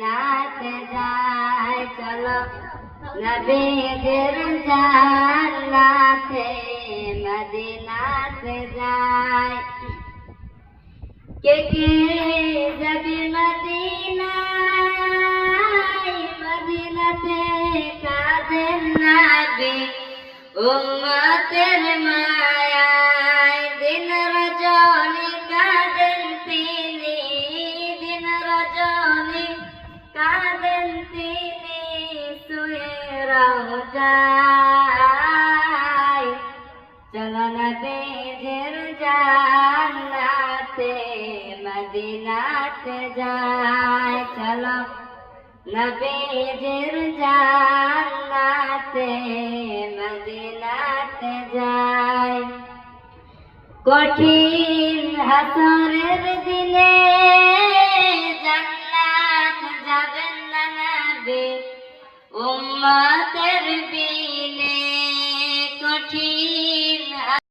মদিনাতে যাই চলো। নবীজির জান্নাতে, মদিনাতে যাই কে কে যাবি মদিনায়? মদিনাতে কাদের নাবি উম্মতের মায়ায় কাঁদেন তিনি শুয়ে যায়। চলো নবীজির জান্নাতে, মদিনাতে যায়। চলো নবীজির জান্নাতে, মদিনাতে যায়। কঠিন হাসরের দিনে উম্মতের